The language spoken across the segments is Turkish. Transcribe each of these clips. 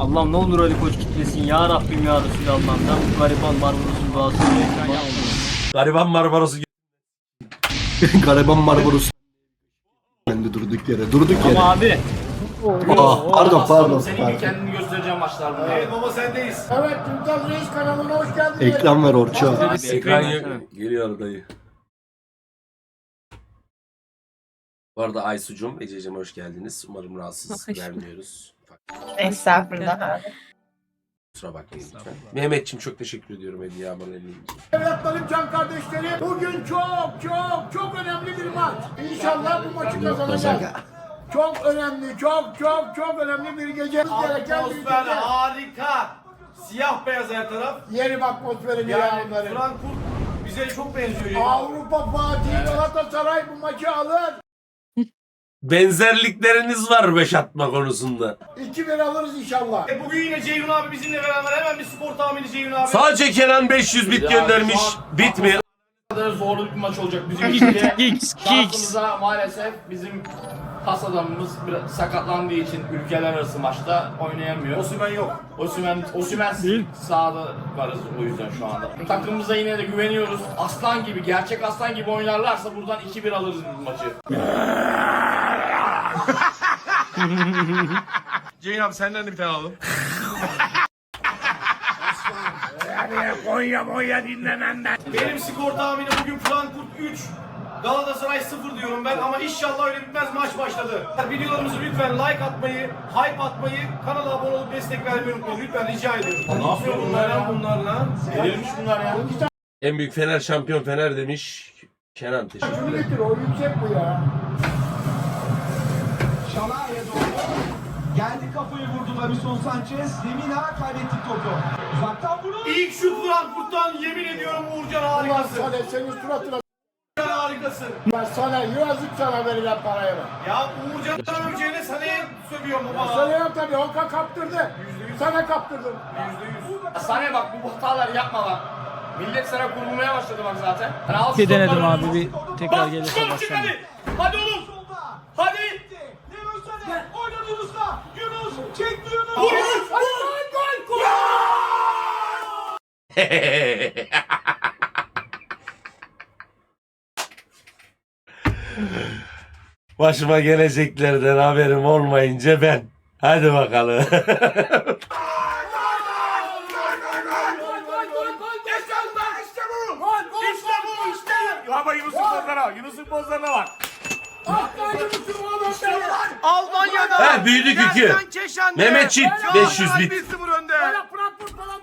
Allah'ım ne olur Ali Koç gitmesin ya Rabbim ya Resulallah. Ben bu gariban Marmaros'un duasını bekliyorum. Gariban Barbaros'u Gariban Barbaros. Ben de durduk yere. Durduk yere. Ama abi. Ah, pardon pardon. Senin bir pardon. kendini göstereceğim maçlar bunlar. Evet baba sendeyiz. Evet Mümtaz Reis kanalına hoş geldiniz. Ekran ver Orço. Ekran ekran yok. Geliyor dayı. Bu arada Aysu'cum, Ececiğim hoş geldiniz. Umarım rahatsız vermiyoruz. Estağfurullah. Kusura bakmayın lütfen. Mehmetçim çok teşekkür ediyorum hediye aboneliğin için. Evlatlarım, can kardeşlerim. Bugün çok çok çok önemli bir maç. İnşallah bu maçı kazanacağız. Çok önemli, çok çok çok önemli bir gece. Gereken bir Atmosfer gece. harika. Siyah beyaz her taraf. Yerim atmosferini ya Yani onların. Frankfurt bize çok benziyor. Avrupa Fatih Galatasaray bu maçı alır. Benzerlikleriniz var beş atma konusunda. 2-1 alırız inşallah. E bugün yine Ceyhun abi bizimle beraber hemen bir skor tahmini Ceyhun abi. Sadece Kenan 500 bit göndermiş. Bit mi? kadar zorlu bir maç olacak bizim için de. Şansımıza maalesef bizim pas adamımız biraz sakatlandığı için ülkeler arası maçta oynayamıyor. Osimhen yok. Osimhen, Osimhen sahada varız o yüzden şu anda. Takımımıza yine de güveniyoruz. Aslan gibi, gerçek aslan gibi oynarlarsa buradan 2-1 alırız bu maçı. Ceyhun abi senden de bir tane alalım. Benim skor tahmini bugün Frankfurt 3. Galatasaray 0 diyorum ben ama inşallah öyle bitmez maç başladı. Videolarımızı lütfen like atmayı, hype atmayı, kanala abone olup destek vermeyi unutmayın. Lütfen rica ediyorum. Ne yapıyor bunlar ya? bunlar lan? Delirmiş bunlar ya. En büyük Fener şampiyon Fener demiş. Kenan Şunu teşekkürler. getir o yüksek bu ya. Şalaya doğru. Geldi kafayı vurdu Davison Sanchez. Lemina kaybetti topu. Uzaktan vurur. İlk şut Frankfurt'tan yemin ediyorum Uğurcan Ulan harikasın. sana senin suratına Uğurcan harikasın. ben sana yazık sana verilen paraya bak. Ya Uğurcan'dan önceyle Sané'ye sövüyorum baba. Sana tabii o ka- kaptırdı. Sana kaptırdı. Sana bak bu hataları yapma bak. Millet sana kurulmaya başladı bak zaten. Bir denedim abi bir tekrar gelirse başlayalım. Hadi oğlum. Hadi. Leroy Sané. Oynadı Yunus'la. Yunus. Çekti Yunus. Vur Yunus. Vur. Gol. Gol. Başıma geleceklerden haberim olmayınca ben. Hadi bakalım. Ama Yunus'un pozlarına bak. Yunus'un pozlarına bak. Almanya'da. He büyüdük iki. Mehmet Çift 500 bit. 1-0 önde.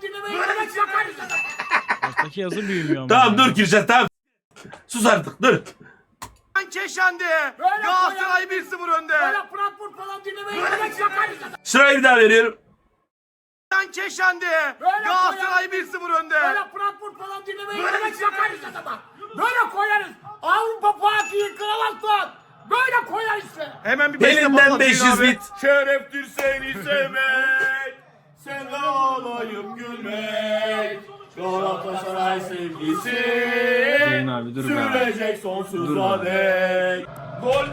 Dinlemeyin. Böyle bakarız. Baştaki yazı büyümüyor ama. Tamam dur Kürşat tamam. Sus artık dur. Keşan'de. Böyle Galatasaray 1-0 önde. Böyle Frankfurt falan dinlemeyin. Böyle bakarız. Sırayı bir daha veriyorum. Keşan'de. Böyle Galatasaray 1-0 önde. Böyle Frankfurt falan. Böyle bakarız adama. Böyle koyarız. Avrupa Fatih'i Kravat'tan. Böyle koyar işte. Hemen bir Elinden yapalım 500 Hüseyin abi. bit. Şereftir seni sevmek. Sen ağlayıp gülmek. Galatasaray sevgisi. Ceyhun abi dur be. Sürecek sonsuza Dur dek. Gol.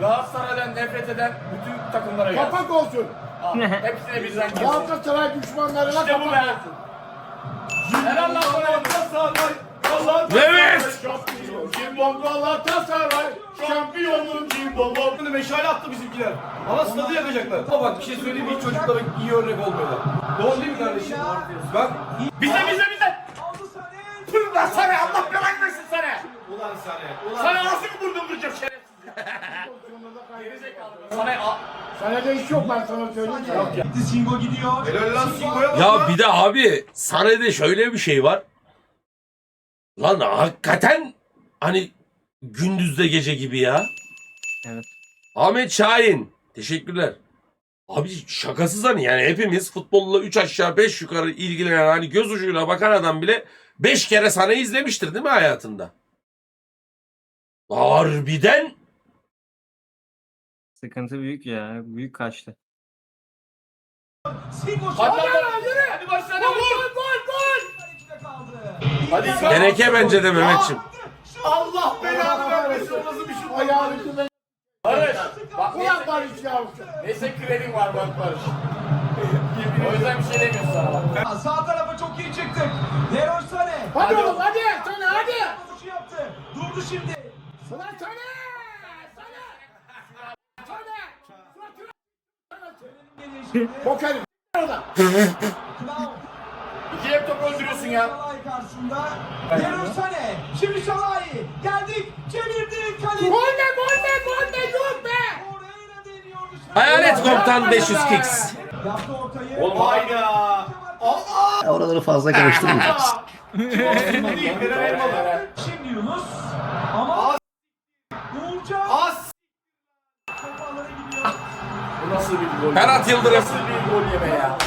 Galatasaray'dan nefret eden bütün takımlara gelsin. Kapak olsun. Al, Hepsine birden gelsin. Galatasaray düşmanlarına İşte bu kapak be. olsun. Helal lan sana. Galatasaray. Galatasaray. Evet. Cimbom Galatasaray. Şampiyonun cimbom. Bunu meşale attı bizimkiler. Ama stadı yakacaklar. Ama bak bir şey söyleyeyim mi? Hiç çocuklara iyi örnek olmuyorlar. Doğru değil mi kardeşim? Bak. Bize bize bize. Aldı Sané. Pır lan sana Allah belanı versin sana. Ulan sana. Ulan Sana nasıl bir vurdum vuracağım şerefsiz. Gerizekalı. Sana a- Sana da iş yok ben sana söyleyeyim. Yok ya. Gitti Singo gidiyor. Helal lan Singo'ya bak Ya bir de abi sahnede şöyle bir şey var. Lan hakikaten hani gündüzde gece gibi ya. Evet. Ahmet Şahin. Teşekkürler. Abi şakasız hani yani hepimiz futbolla 3 aşağı 5 yukarı ilgilenen hani göz ucuyla bakan adam bile 5 kere sahne izlemiştir değil mi hayatında? Harbiden Sıkıntı büyük ya. Büyük kaçtı. Hadi lan yürü. Hadi başla. Gol gol. kaldı. Hadi teneke bence de Mehmetçim. Allah belanı vermesin. O nasıl bir şut? Ayağını. Barış. Bak Ulan Barış ya. neyse kredin var bak Barış. Yemin bir şey demiyorsun sana. Sağ tarafa çok iyi çıktık. Leroy Sané. Hadi oğlum hadi. Sana hadi. Vuruşu yaptı. Durdu şimdi. Sana sana. Sana. Sana. Gelişi. Bok herif. Orada. İki hep top öldürüyorsun ya. Şalay karşısında. Leroy Sané. Şimdi Şalay. Geldik. Çevirdik. Kale. Gol be gol be gol be yok be. Torreira deniyor Hayalet komutan 500 kicks. Hayda. Ya Oraları fazla Elmalı. Şimdi Yunus. Ama. Uğurcan. As! Bu nasıl bir gol? Ferhat Yıldırım. Nasıl bir gol yeme ya?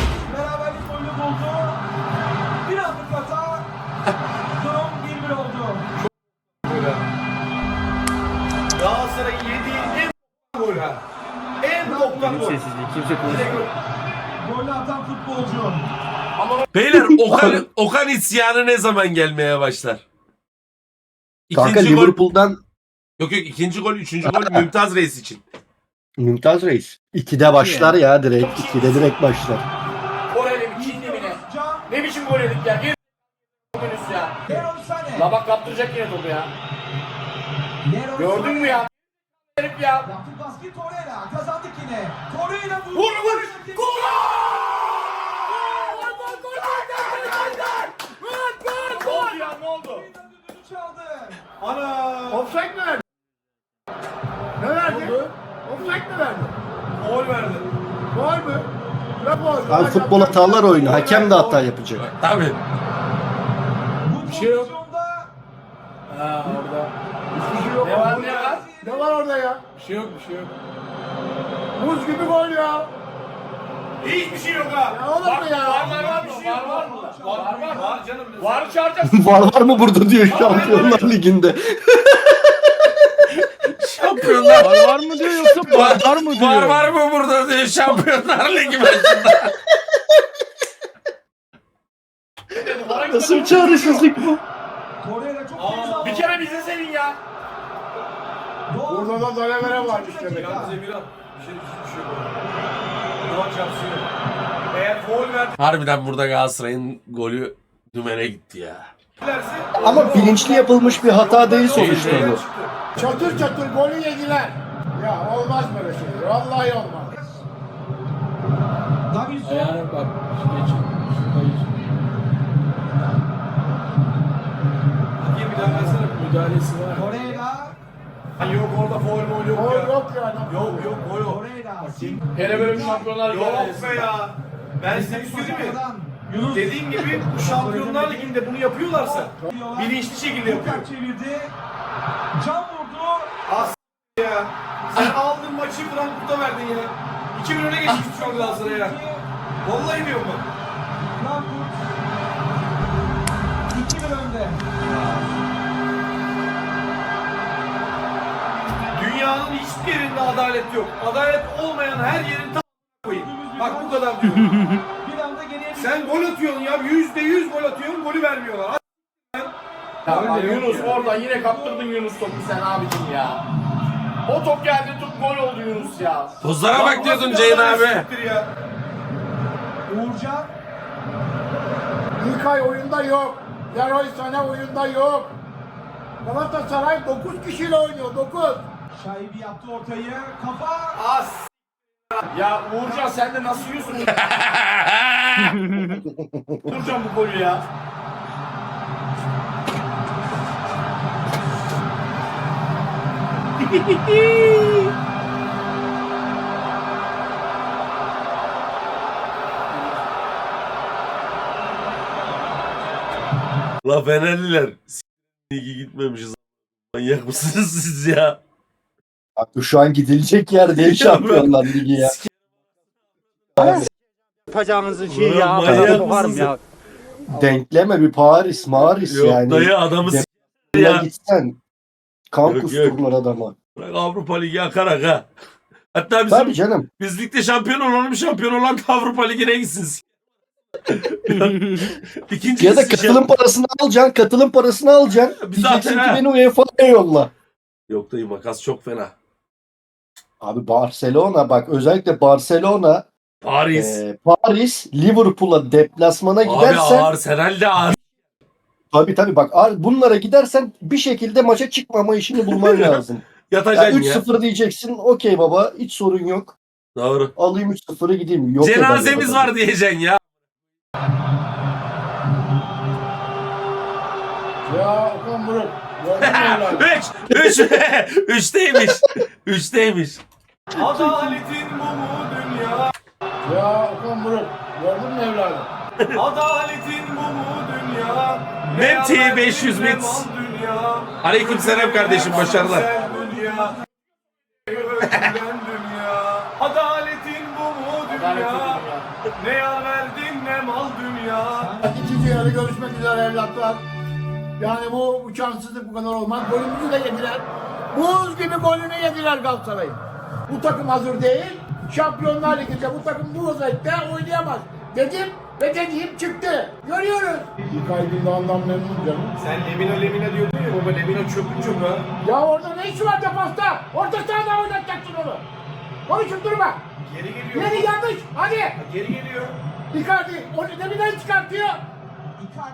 Gol. Sessizliği kimse konuşmuyor. Golü atan futbolcu. Beyler Okan, Okan isyanı ne zaman gelmeye başlar? Kanka İkinci gol, Liverpool'dan yok yok ikinci gol, üçüncü gol Mümtaz Reis için. Mümtaz Reis. 2'de başlar ya direkt. 2'de direkt başlar. Mi? Çinli mi ne? Biçim gol yedik ya? Gir menüs ya. La bak kaptıracak yine topu ya. Gördün mü ya? Herif ya. Yaptı baskı Torreira. Kazandık yine. Torreira vurdu. Vur vur. Gol! Ana! Offside mi verdi? Ne verdi? Offside mi verdi? Gol verdi. Gol mü? Abi futbol hatalar oyunu. Hakem de hata yapacak. Tabii. Bir şey yok. Ha orada. Bir şey yok. Ne var ne var? Orada ya? Bir şey yok bir şey yok. Buz gibi gol ya. Hiçbir şey yok ha. Ya olur mu ya? Var var var bir şey yok. Var mı? Var var. Var canım. Var çağıracağız. var var mı burada diyor Şampiyonlar Ligi'nde. Şampiyonlar Var var mı diyor yoksa var, var mı diyor? Var var mı burada diyor Şampiyonlar Ligi maçında. Nasıl bir çağrışızlık bu? Torreira çok temiz Aa, aldı. Bir kere bize senin ya. Doğan- Burada da Dalevere varmış demek. Yalnız Emirhan. Bir şey hiçbir şey yok. Duvar çarpsıyor. Eğer gol Harbiden burada Galatasaray'ın golü dümene gitti ya. Ama bilinçli yapılmış bir hata değil sonuçta bu. Çatır çatır golü yediler. Ya olmaz böyle şey. Vallahi olmaz. Davinson. bak. Hakem bir daha versene. Müdahalesi var. Torreira. Ha, Yok orada foul mol yok Gol ya. yok yani. Yok yok gol yok. Torreira. Hele böyle bir şampiyonlar Yok be ya. Ben size bir söyleyeyim mi? Yunus. Dediğim gibi bu Şampiyonlar Ligi'nde bunu yapıyorlarsa bilinçli şekilde yapıyor. Lukaku çevirdi. Can vurdu. As ya. Sen aldın maçı Frankfurt'a verdin ya. 2 öne geçmiş şu an Galatasaray'a. Vallahi diyorum bak. Frankfurt. Dünyanın hiçbir yerinde adalet yok. Adalet olmayan her yerin tam koyayım. Bak bu kadar diyorum. Bir anda geriye Sen gol atıyorsun ya. Yüzde yüz gol atıyorsun. Golü vermiyorlar. Ya Yunus orada yine kaptırdın Yunus topu sen abicim ya. O top geldi tut gol oldu Yunus ya. Tuzlara Lan bak diyordun Ceyhun abi. adaletsizliktir Ya. Uğurcan. İlkay oyunda yok. Leroy Sané oyunda yok. Galatasaray 9 kişiyle oynuyor. 9. Şaibi yaptı ortayı. Kafa. As. Ya Uğurcan sen de nasıl yiyorsun? Uğurcan bu golü ya. La Fenerliler. S- gitmemişiz. Manyak mısınız siz ya? Bak, şu an gidilecek yer değil Şampiyonlar Ligi ya. Yapacağınızı şey ya, Ulan manyak sokarım mısın ya. Denkleme bir Paris, Maris Yok yani. dayı adamı s- Ya. ya. gitsen. Kan Yok, kustururlar adama. Bırak Avrupa Ligi akarak ha. Hatta bizim Tabii canım. biz ligde şampiyon olalım şampiyon olan da Avrupa Ligi'ne gitsin. s- İkinci Ya da katılım parasını alacaksın, katılım parasını alacaksın. Bir Diyeceksin zaten ki ha. beni UEFA'ya yolla. Yok dayı makas çok fena. Abi Barcelona bak özellikle Barcelona Paris. Ee, Paris Liverpool'a deplasmana Abi gidersen Arsenal de ağır. tabii tabii bak ar- bunlara gidersen bir şekilde maça çıkmama işini bulman lazım. Ya Yatacaksın ya. 3-0 diyeceksin. Okey baba hiç sorun yok. Doğru. Alayım 3-0'ı gideyim. Yok Cenazemiz var diyeceksin ya. Ya Okan Buruk. Gördün mü evladım? Üç. Üç. Üçteymiş. Üçteymiş. Adaletin bu mu dünya? Ya Okan Buruk. Gördün mü evladım? Adaletin bu mu dünya? Ne haber 500 ne bit. mal dünya? Aleykümselam kardeşim, başarılar. Adaletin bu mu dünya? Ne yar verdin ne mal dünya. İkinci yarı görüşmek üzere evlatlar. Yani bu uçansızlık bu kadar olmaz. Golümüzü de yediler. Buz gibi golünü yediler Galatasaray'ın. Bu takım hazır değil. Şampiyonlar Ligi'nde bu takım bu özellikle oynayamaz. Dedim ve dediğim çıktı. Görüyoruz. İlkay Gündoğan'dan memnun canım. Sen Lemina Lemina diyordun ya baba Lemina çöpün çöpü. Ya orada ne işi var defasta? Orta sahada oynatacaksın onu. Konuşup durma. Geri geliyor. Yeri yanlış. Hadi. Geri geliyor. Icardi. Onu deminden çıkartıyor.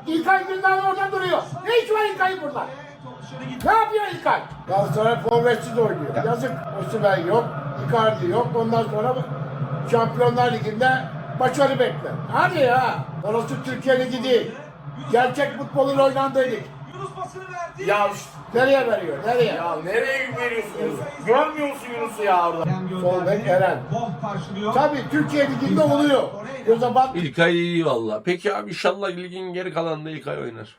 İlkay Gündoğan orada duruyor. Ne iş var İlkay'ın burada? Ne yapıyor İlkay? Galatasaray forvetsiz oynuyor. Yazık Osimhen yok, Icardi yok. Ondan sonra Şampiyonlar Ligi'nde başarı bekler. Hadi ya. Orası Türkiye Ligi değil. Gerçek futbolun oynandıydık. Yunus pasını verdi. Ya Nereye veriyor? Nereye? Ya nereye veriyorsun Yunus'u? Görmüyor musun Yunus'u ya orada? Sol bek Eren. Tabii Türkiye Ligi'nde oluyor. Göze bat. İlkay iyi valla. Peki abi inşallah ligin geri kalanında İlkay oynar.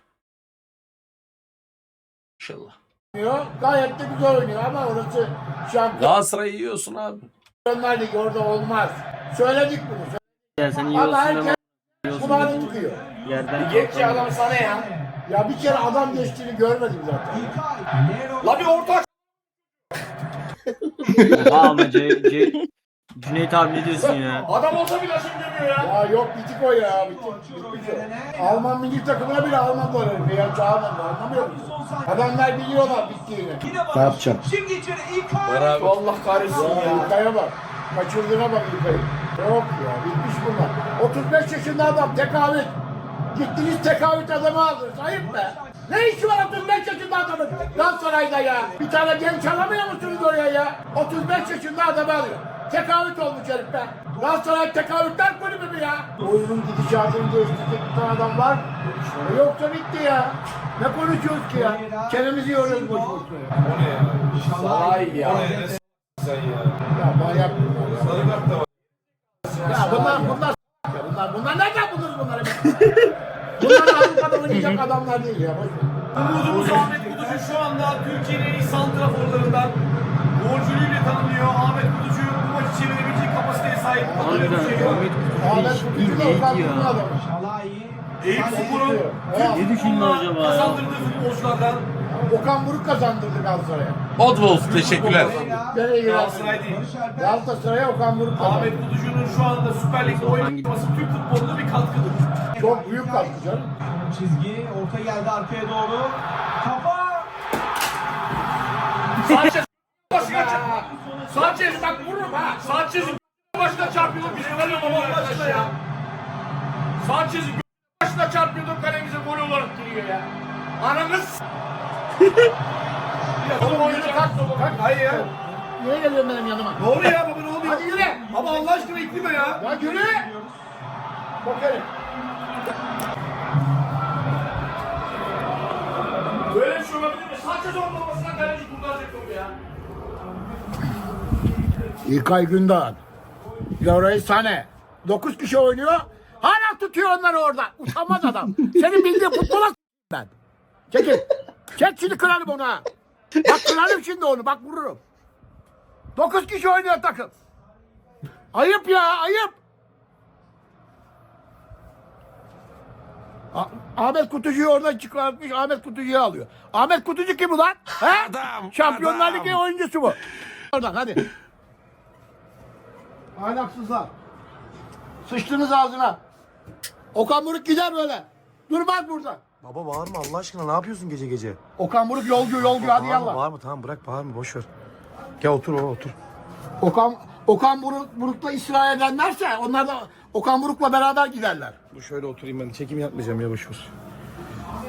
İnşallah. Gayet de güzel oynuyor ama orası Şampiyonlar Galatasaray'ı yiyorsun abi. Ligi orada olmaz. Söyledik bunu. Ya sen iyi Ama olsun herkes ama iyi olsun kulağını tıkıyor. Yerden Geç ya adam sana ya. Ya bir kere adam geçtiğini görmedim zaten. La bir orta Oha ama C, C, Cüneyt abi ne diyorsun ya? adam olsa bile aşım demiyor ya. Ya yok bitik o ya. Bitik, o. Alman milli takımına bile almadılar herifi ya. Çağırmadılar. Anlamıyor musun? Adamlar biliyorlar bittiğini. Ne yapacağım? Şimdi içeri İlkay. Allah kahretsin Ya ya. İlkay'a bak. Kaçırdığına bak İlkay'ı. Yok ya bitmiş bunlar. 35 yaşında adam tekavüt. Gittiniz tekavüt adamı aldınız. Ayıp be. Ne işi var 35 yaşında adamın Galatasaray'da ya? Bir tane genç alamıyor musunuz oraya ya? 35 yaşında adamı alıyor. Tekavüt olmuş herif be. Galatasaray tekavütler kulübü mü ya? Oyunun gidişatını değiştirecek bir tane adam var. Yoksa bitti ya. Ne konuşuyoruz ki ya? Çenemizi yoruyoruz boş ya. O ne ya? Salay ya. Sen ya. Ya manyak bunlar ya. Sarı kart da var. Ya bunlar bunlar ya bunlar bunlar nereden buluruz bunları bunlar Avrupa'da oynayacak adamlar değil ya. boş. Umudumuz Ahmet Kutucu şu anda Türkiye'nin en iyi santraforlarından golcülüğüyle tanınıyor. Ahmet Kutucu maçı çevirebilecek kapasiteye sahip. Bir şey. Ahmet Kutucu da neydi ya? Eyüp Spor'un Ne düşündü acaba ya? kazandırdığı futbolculardan Okan Buruk kazandırdı Galatasaray'a. Oddwolf teşekkürler. Nereye? Galatasaray değil. Galatasaray'a Okan Buruk Ahmet kazandı. Kutucu'nun şu anda Süper Lig'de oynaması Türk futboluna bir katkıdır. Çok büyük katkı canım. Çizgi. Orta geldi arkaya doğru. Kafa. Sanchez başına çarp. Sanchez bak vururum ha. Sanchez'in başına çarpıyordum biz kalıyor Allah aşkına ya. Sanchez'in başına çarpıyordum kalemize gol olarak giriyor ya. Ananız. ya oğlum oyunu kalk kalk. Hayır ya. Niye geliyorsun benim yanıma? Ne oluyor ya baba ne oluyor? Hadi yürü. Ama Allah aşkına iklime ya. Ya yürü. Bakarım. Böyle bir şey olabilir mi? Sanchez olmamasına kaleci kurtaracak onu ya. İlkay Gündoğan. Leroy Sané. 9 kişi oynuyor. Hala tutuyor onları orada. Utanmaz adam. Senin bildiğin futbola ben. Çekil. Çek şimdi kırarım onu ha. Bak kırarım şimdi onu. Bak vururum. 9 kişi oynuyor takım. Ayıp ya ayıp. Ah- Ahmet Kutucu'yu oradan çıkartmış. Ahmet Kutucu'yu alıyor. Ahmet Kutucu kim ulan? He? Adam, Şampiyonlar adam. Ligi oyuncusu bu. Oradan hadi. Ahlaksızlar. Sıçtınız ağzına. Okan Buruk gider böyle. Durmaz burada. Baba bağırma Allah aşkına ne yapıyorsun gece gece? Okan Buruk yolcu yolcu hadi bağırma, yallah. Bağırma tamam bırak bağırma boş ver. Gel otur baba otur. Okan Okan Buruk, Buruk'la istirahat edenlerse onlar da Okan Buruk'la beraber giderler. Bu şöyle oturayım ben. Çekim yapmayacağım ya boş ver.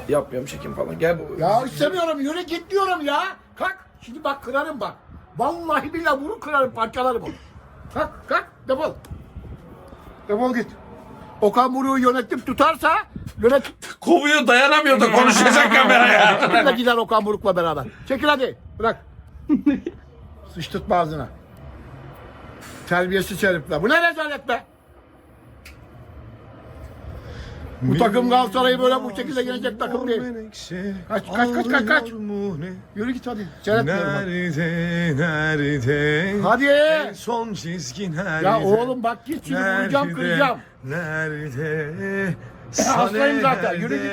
Yapmıyorum çekim falan. Gel bu. Ya istemiyorum yürü git diyorum ya. Kalk. Şimdi bak kırarım bak. Vallahi billahi bunu kırarım parçalarım onu. Kalk kalk defol. Defol git. Okan Buruk'u yönetip tutarsa yönetim Kovuyor dayanamıyor da konuşacak kameraya. de gider Okan Buruk'la beraber. Çekil hadi bırak. Sıçtırtma ağzına. Terbiyesiz herifler. Bu ne rezalet be? Bu takım Galatasaray'ı böyle bu şekilde yenecek takım değil. Kaç kaç kaç kaç kaç. Yürü git hadi. Seyretmiyorum bak. Nerede, nerede? Hadi. Son çizgi nerede? Ya oğlum bak git şimdi vuracağım kıracağım. Nerede? hastayım zaten, yürü git.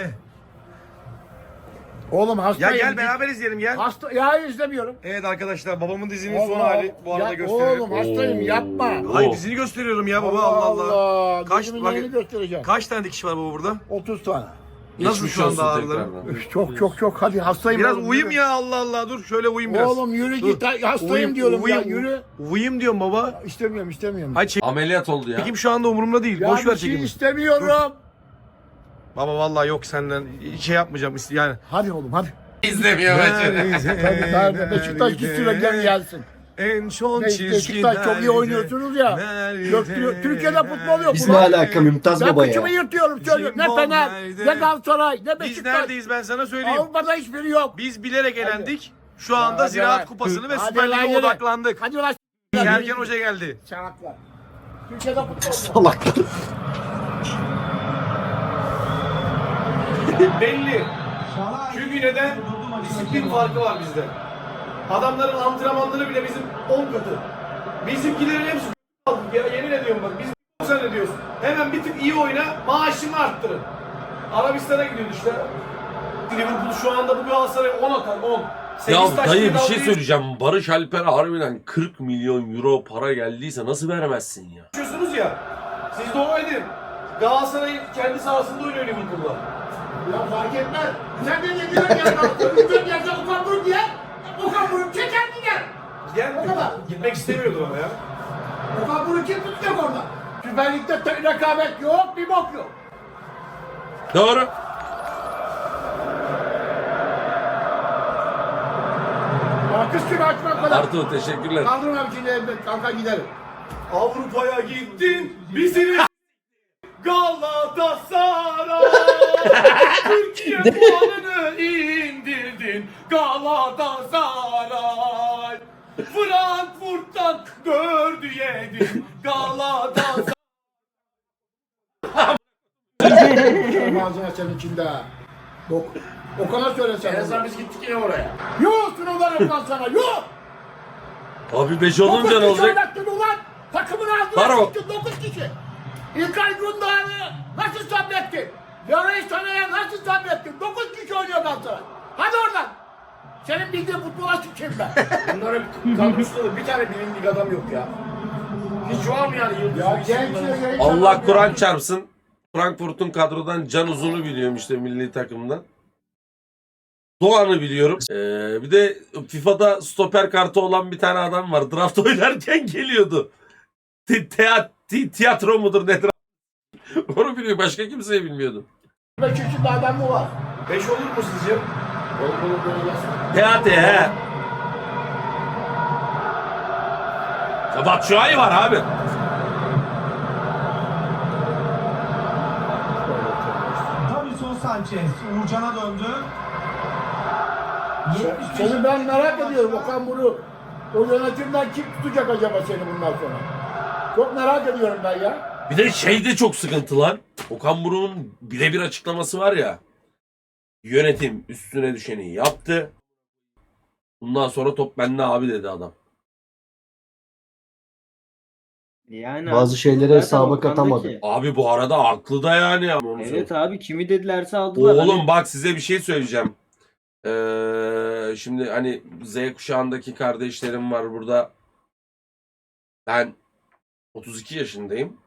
Oğlum Ya hastayım. gel git. beraber izleyelim gel. Hasta ya izlemiyorum. Evet arkadaşlar babamın dizinin son Allah- hali bu arada ya gösteriyorum. Oğlum hastayım yapma. Hayır dizini gösteriyorum ya baba Allah Allah. Kaç- Gözümün bak- neyini göstereceğim. Kaç tane dikiş var baba burada? 30 tane. Nasıl Geçmiş şu anda tekrardan. Üf, Çok çok çok hadi hastayım. Biraz oğlum, uyum yürü. ya Allah Allah dur şöyle uyum biraz. Oğlum yürü Dur. git hastayım Uyum, diyorum ya uyum, yürü. Uyum diyorum baba. İstemiyorum istemiyorum. Hayır çek- Ameliyat oldu ya. çekim şu anda umurumda değil. ya Boş ver bir şey çekimi. istemiyorum. Baba vallahi yok senden şey yapmayacağım yani. Hadi oğlum hadi. İzlemiyor maçı. Tabii? Beşiktaş gitsin ve gel gelsin. En son Beş- çizgi Beşiktaş çok iyi oynuyorsunuz ya. Döktürüyor. Türkiye'de futbol yok. Biz ne alaka Mümtaz Ben Baba kıçımı ya. yırtıyorum söylüyorum. Ne Fener, ne Galatasaray, ne Biz Beşiktaş. neredeyiz ben sana söyleyeyim. Avrupa'da hiçbiri yok. Biz bilerek elendik. Şu anda hadi Ziraat. Kupası'nı ve Süper Lig'e odaklandık. Hadi ulan Sergen Hoca geldi. Çanaklar. Türkiye'de futbol yok. Salaklar. Belli. Çünkü neden? Disiplin farkı var bizde. Adamların antrenmanları bile bizim 10 katı. Bizimkilerin hepsi aldık ya yemin ediyorum bak biz zannediyoruz. Hemen bir tık iyi oyna maaşını arttırın. Arabistan'a gidiyordu işte. Liverpool şu anda bu Galatasaray 10 atar 10. Ya dayı bir şey söyleyeceğim. Barış Alper'e harbiden 40 milyon euro para geldiyse nasıl veremezsin ya? geçiyorsunuz ya. Siz de o edin. Galatasaray kendi sahasında oynuyor Liverpool'la. Ya fark etmez. Sen de ne diyorsun ya? Lütfen gelse Okan Buruk diye. Okan Buruk çeker gider. Gel, O kadar. Gitmek istemiyordu ama ya. Okan Buruk kim tutacak orada? Süper Lig'de rekabet yok, bir bok yok. Doğru. Alkış gibi açmak kadar. Artu teşekkürler. Kaldırın abi şimdi elbet kalkar giderim. Avrupa'ya gittin, bizi Bok. Okan'a söylesen. En azından biz gittik yine oraya. Yuh sınavlarım lan sana yuh. Abi 5 olunca ne Dokuz kişi olacak? oynattın ulan. Takımın ağzına o. sıktın 9 kişi. İlkay Gündoğan'ı nasıl sabrettin? Leroy Sanay'a nasıl sabrettin? 9 kişi oynuyor Galatasaray. Hadi oradan. Senin bildiğin futbola sıçayım ben. Bunların kadrosunda da bir tane bilindik adam yok ya. Hiç var mı yani yıldız? ya genç genç Allah adam Kur'an ya. çarpsın. Frankfurt'un kadrodan Can Uzun'u biliyorum işte milli takımdan. Doğan'ı biliyorum. Ee, bir de FIFA'da stoper kartı olan bir tane adam var. Draft oynarken geliyordu. Te- teat- ti- tiyatro mudur nedir? Onu biliyor. Başka kimseyi bilmiyordum. Beş yaşında adam mı var? Beş olur mu sizce? Olur olur gelsin. Teate he. Batshuayi var abi. Sanchez Uğurcan'a döndü. 75 Seni ben merak ediyorum Okan Buruk. O yönetimden kim tutacak acaba seni bundan sonra? Çok merak ediyorum ben ya. Bir de şey de çok sıkıntı lan. Okan Buruk'un birebir açıklaması var ya. Yönetim üstüne düşeni yaptı. Bundan sonra top bende abi dedi adam. Yani Bazı şeyleri zaten hesaba Okan'daki- katamadı. Abi bu arada haklı da yani. Onu Evet abi kimi dedilerse aldılar. Oğlum Hani bak size bir şey söyleyeceğim. Ee, şimdi hani Z kuşağındaki kardeşlerim var burada. Ben 32 yaşındayım.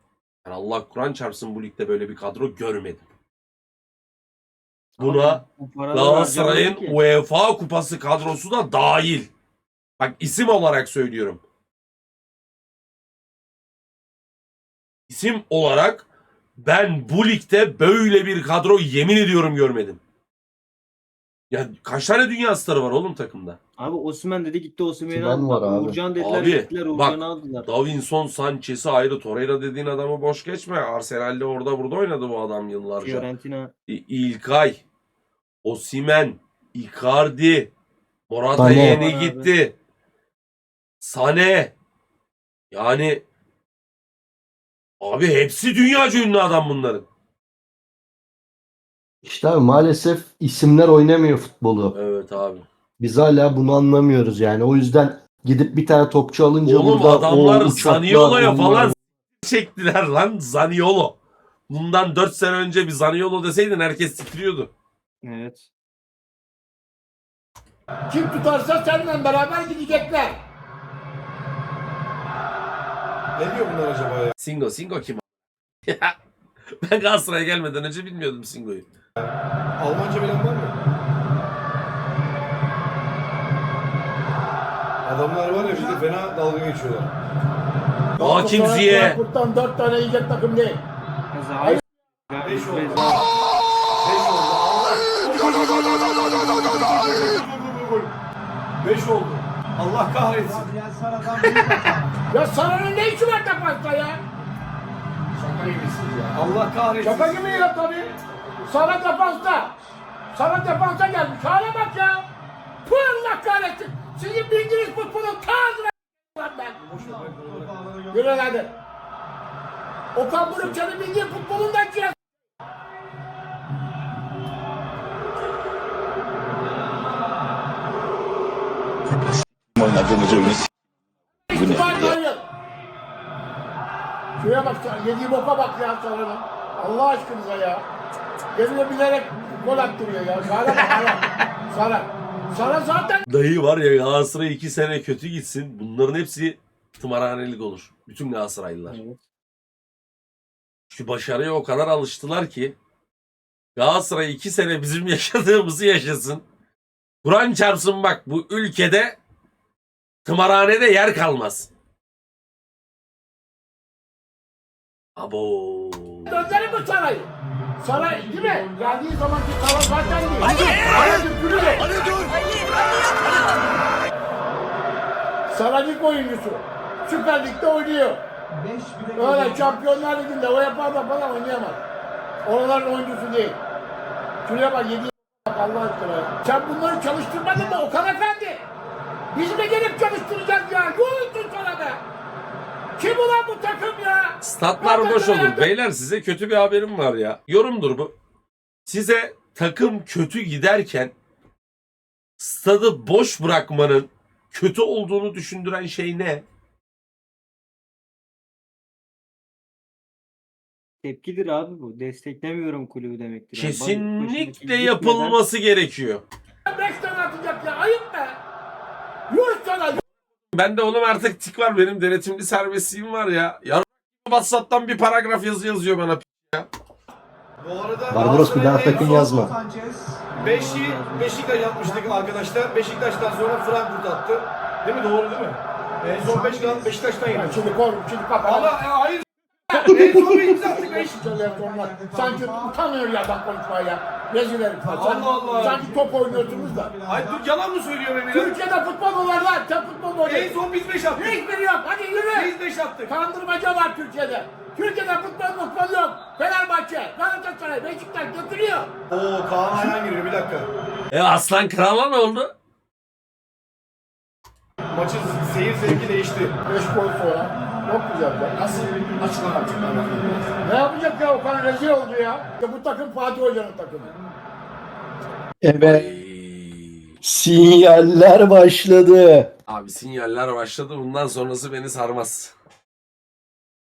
Ben Allah Kur'an çarpsın bu ligde böyle bir kadro görmedim. Buna bu paraları Galatasaray'ın harcamadı ki. UEFA kupası kadrosu da dahil. Bak isim olarak söylüyorum. İsim olarak ben bu ligde böyle bir kadro yemin ediyorum görmedim. Ya kaç tane dünya starı var oğlum takımda? Abi Osimhen dedi gitti Osimhen'i Osimhen var aldılar. abi. Uğurcan dediler Abi, gittiler bak, Uğurcan'ı aldılar. Davinson Sanchez'i ayrı Torreira dediğin adamı boş geçme. Arsenal'de orada burada oynadı bu adam yıllarca. Fiorentina. İ- İlkay, Osimen, Icardi, Morata yeni Var abi. gitti. Sane. Yani abi hepsi dünyaca ünlü adam bunların. İşte abi maalesef isimler oynamıyor futbolu. Evet abi. Biz hala bunu anlamıyoruz yani. O yüzden gidip bir tane topçu alınca Oğlum burada adamlar o uçaklar, Zaniolo'ya onlar- falan çektiler lan Zaniolo. Bundan 4 sene önce bir Zaniolo deseydin herkes titriyordu. Evet. Kim tutarsa seninle beraber gidecekler. Ne diyor bunlar acaba ya? Singo, Singo kim? Ben Galatasaray'a gelmeden önce bilmiyordum Singo'yu. Almanca bilen var mı? Adamlar var ya bizde fena dalga geçiyorlar. Hakim Ziye. Frankfurt'tan 4 tane yiyecek takım değil. Hayır. 5 oldu. 5 oldu. Allah. oldu. Allah kahretsin. Ya Sara'nın ne işi var defasta ya? Şaka gibisiniz ya. Allah kahretsin. Şaka gibi ya tabii. Sara defansta. Sara defansa gelmiş. Hale bak ya. Puh Allah kahretsin. Sizin bildiğiniz futbolun tarzına lan ben. Yürü hadi. Okan Burukçan'ın bildiği futbolundan cihaz. Oynadığımız oyunu Bu ne? Şuraya bak, yediği boka bak ya Sara'nın. Allah aşkınıza ya. Geliyor bilerek gol attırıyor ya. Sara bak Sara. Sara. Sara zaten Dayı var ya Galatasaray 2 sene kötü gitsin. Bunların hepsi tımarhanelik olur. Bütün Galatasaraylılar. Evet. Şu başarıya o kadar alıştılar ki Galatasaray 2 sene bizim yaşadığımızı yaşasın. Kur'an çarpsın bak bu ülkede tımarhanede yer kalmaz. Abo. Gönderin mi Saray'ı? Saray değil mi? Geldiği zamanki Sara zaten değil. Hadi! Hadi! Hadi dur! Saracık oyuncusu. Süper Lig'de oynuyor. 5 bile Öyle Şampiyonlar Ligi'nde UEFA'da falan oynayamaz. Oraların oyuncusu değil. Şuraya bak yedi Allah aşkına. Sen bunları çalıştırmadın mı Okan Efendi? Biz mi gelip çalıştıracağız ya? Yuh sana be! Kim ulan bu takım ya? Statlar boş olur. Beyler size kötü bir haberim var ya. Yorumdur bu. Size takım kötü giderken stadı boş bırakmanın kötü olduğunu düşündüren şey ne? Tepkidir abi bu. Desteklemiyorum kulübü demektir. Kesinlikle yapılması gerekiyor. Beş tane atacak ya. Ayıp be. Yuh. Ben de oğlum artık tik var benim denetimli serbestliğim var ya. Ya WhatsApp'tan bir paragraf yazı yazıyor bana. Bu arada Barbaros bir daha son yazma. Beşi Beşiktaş yapmıştık arkadaşlar. Beşiktaş'tan sonra Frankfurt attı. Değil mi? Doğru değil mi? En son Beşiktaş, Beşiktaş'tan yedik. Şimdi kapat. Ama e, hayır. En son biz attık Beş. Şöyle sonra sanki utanıyor ya bak konuşmaya. Rezil herif. Allah Sanki- Allah. Sanki top oynuyorsunuz da. Hayır dur yalan mı söylüyor Emir? Türkiye'de futbol var lan. Sen futbol mu En oynuyorsun? son biz beş attık. Hiçbiri yok. Hadi yürü. Biz beş attık. Kandırmaca var Türkiye'de. Türkiye'de futbol futbol yok. Fenerbahçe, Galatasaray, Beşiktaş götürüyor. Oo Kaan Ayhan giriyor bir dakika. E Aslan Kral'a ne oldu? Maçın seyir zevki değişti. 5 gol sonra. Çok güzel be. Nasıl açıklama açıklama. Ne yapacak ya Okan rezil oldu ya. İşte bu takım Fatih Hoca'nın takımı. Evet. Sinyaller başladı. Abi sinyaller başladı. Bundan sonrası beni sarmaz.